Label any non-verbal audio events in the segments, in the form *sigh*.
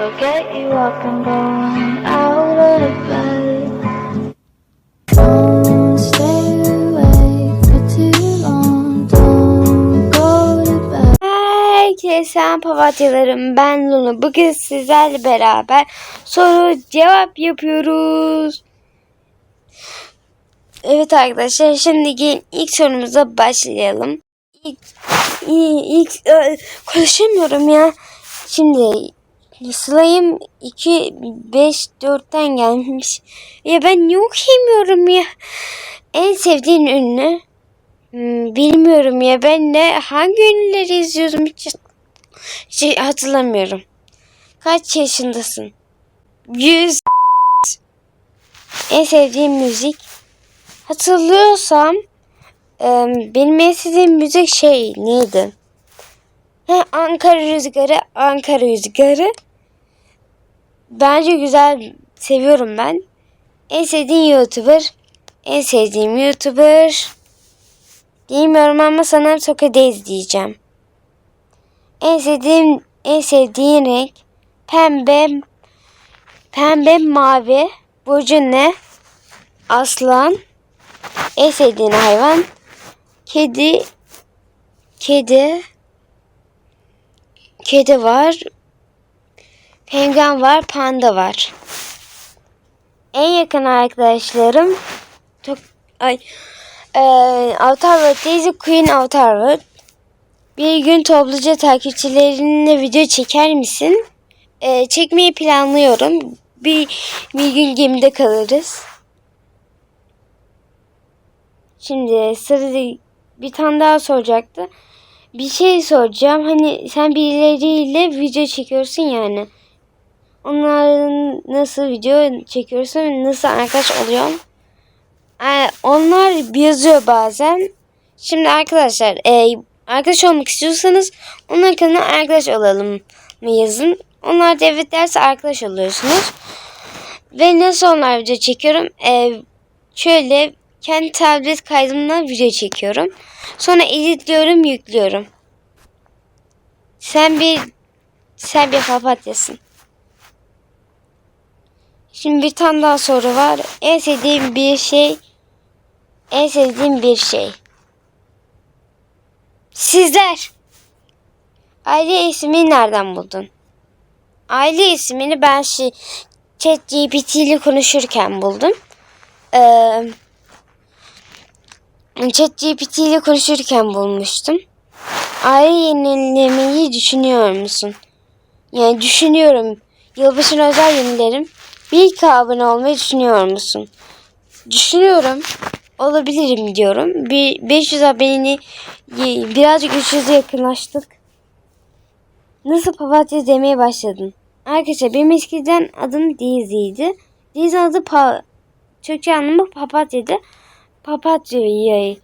So get you up and going out of bed. Don't stay awake for too long. Don't go to bed. Herkese papatyalarım ben Luna. Bugün sizlerle beraber soru cevap yapıyoruz. Evet arkadaşlar şimdi ilk sorumuza başlayalım. İlk, ilk, ilk konuşamıyorum ya. Şimdi Slayım 2 5 4'ten gelmiş. Ya ben niye okuyamıyorum ya? En sevdiğin ünlü? Hmm, bilmiyorum ya ben de hangi ünlüleri izliyordum hiç, hiç hatırlamıyorum. Kaç yaşındasın? 100 En sevdiğim müzik hatırlıyorsam benim en sevdiğim müzik şey neydi? Ankara Rüzgarı, Ankara Rüzgarı. Bence güzel, seviyorum ben. En sevdiğin YouTuber, en sevdiğim YouTuber. Bilmiyorum ama sanırım Sokrates diyeceğim. En sevdiğim en sevdiğin renk pembe pembe mavi. Burcu ne? Aslan. En sevdiğin hayvan kedi kedi kedi var. Penguen var, panda var. En yakın arkadaşlarım çok ay ee, Avatar World Daisy Queen Avatar World. Bir gün topluca takipçilerinle video çeker misin? Ee, çekmeyi planlıyorum. Bir, bir gün gemide kalırız. Şimdi sırada bir tane daha soracaktı. Bir şey soracağım. Hani sen birileriyle video çekiyorsun yani. Onların nasıl video çekiyorsun nasıl arkadaş oluyor? Ee, onlar yazıyor bazen. Şimdi arkadaşlar e, arkadaş olmak istiyorsanız onlar kanalına arkadaş olalım mı yazın. Onlar da evet derse arkadaş oluyorsunuz. Ve nasıl onlar video çekiyorum? E, şöyle kendi tablet kaydımdan video çekiyorum. Sonra editliyorum, yüklüyorum. Sen bir sen bir papatyasın. Şimdi bir tane daha soru var. En sevdiğim bir şey en sevdiğim bir şey. Sizler. Aile ismini nereden buldun? Aile ismini ben şey ChatGPT ile konuşurken buldum. Ee, ChatGPT ile konuşurken bulmuştum. Aile yenilemeyi düşünüyor musun? Yani düşünüyorum. Yılbaşına özel yenilerim. Bir iki abone olmayı düşünüyor musun? Düşünüyorum. Olabilirim diyorum. Bir 500 aboneni birazcık 300'e yakınlaştık. Nasıl papatya demeye başladın? Arkadaşlar benim eskiden adım Daisy'ydi. Daisy adı pa Türkçe anlamı papatyaydı. Papatya'yı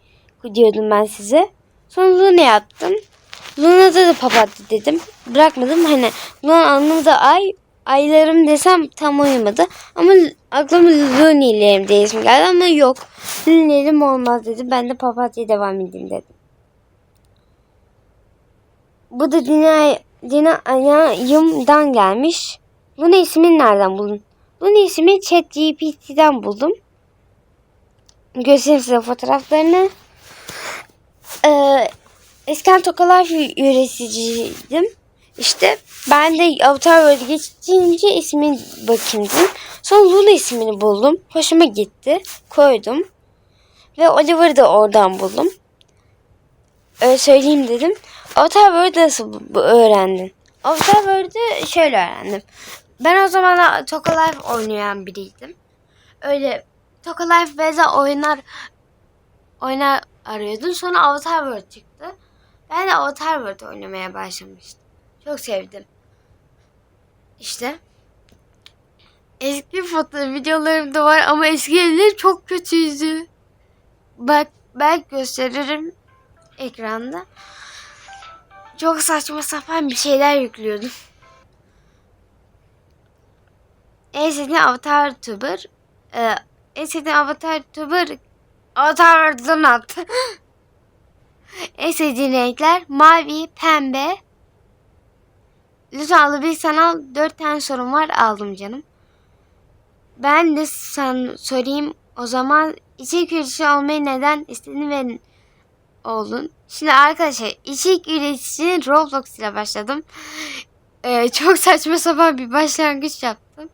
diyordum ben size. Sonra Luna yaptım. Luna'da da papatya dedim. Bırakmadım. Hani Luna anlamı da ay. Aylarım desem tam uyumadı. Ama aklıma Luni'lerim diye isim geldi ama yok. Luni'lerim olmaz dedi. Ben de papatya'ya devam edeyim dedim. Bu da Dina, Dina Ayayım'dan gelmiş. Luna ismini nereden buldun? Luna ismini ChatGPT'den buldum. Göstereyim size fotoğraflarını. Ee, eskiden Tokalar üreticiydim. İşte ben de Avatar World geçince ismin bakayım dedim. Sonra Luna ismini buldum. Hoşuma gitti. Koydum. Ve Oliver'ı da oradan buldum. Öyle söyleyeyim dedim. Avatar World'ı nasıl öğrendin? Avatar World'ı şöyle öğrendim. Ben o zaman Toka Life oynayan biriydim. Öyle Toka Life beza oynar oynar arıyordum. Sonra Avatar World çıktı. Ben de Avatar World oynamaya başlamıştım. Çok sevdim. İşte. Eski foto videolarım da var ama eski evler çok kötüydü. Bak belki gösteririm ekranda. Çok saçma sapan bir şeyler yüklüyordum. En sevdiğim Avatar Tuber. Ee, en sevdiğim Avatar Tuber. Avatar attı. *laughs* en sevdiğim renkler mavi, pembe, Lütfen alabilirsen al. Dört tane sorun var aldım canım. Ben de sen sorayım o zaman içerik üreticisi olmayı neden istedin ve oldun? Şimdi arkadaşlar içerik üreticisinin Roblox ile başladım. Ee, çok saçma sapan bir başlangıç yaptım.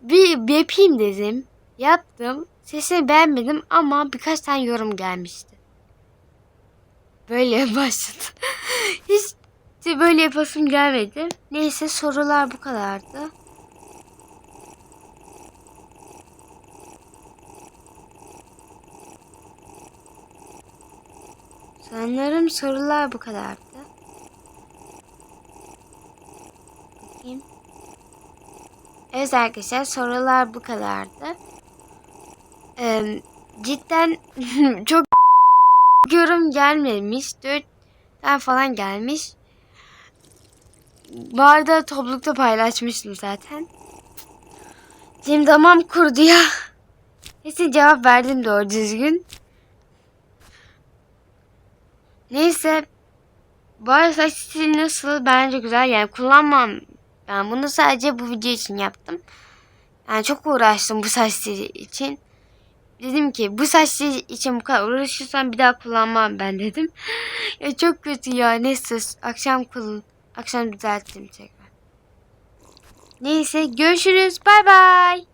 Bir, bir yapayım dedim. Yaptım. Sesini beğenmedim ama birkaç tane yorum gelmişti. Böyle *laughs* başladı. Hiç böyle yapasım gelmedi. Neyse sorular bu kadardı. Sanırım sorular bu kadardı. Bakayım. Evet arkadaşlar sorular bu kadardı. Ee, cidden *laughs* çok yorum gelmemiş. Dört tane falan gelmiş. Bu arada toplulukta paylaşmıştım zaten. Şimdi tamam kurdu ya. Neyse cevap verdim doğru düzgün. Neyse. Bu arada saç stili nasıl? Bence güzel. Yani kullanmam. Ben bunu sadece bu video için yaptım. Yani çok uğraştım bu saç stili için. Dedim ki bu saç için bu kadar uğraşırsan bir daha kullanmam ben dedim. *gasps* ya çok kötü ya. Neyse akşam kullan. Akşam düzelttim tekrar. Neyse görüşürüz. Bay bay.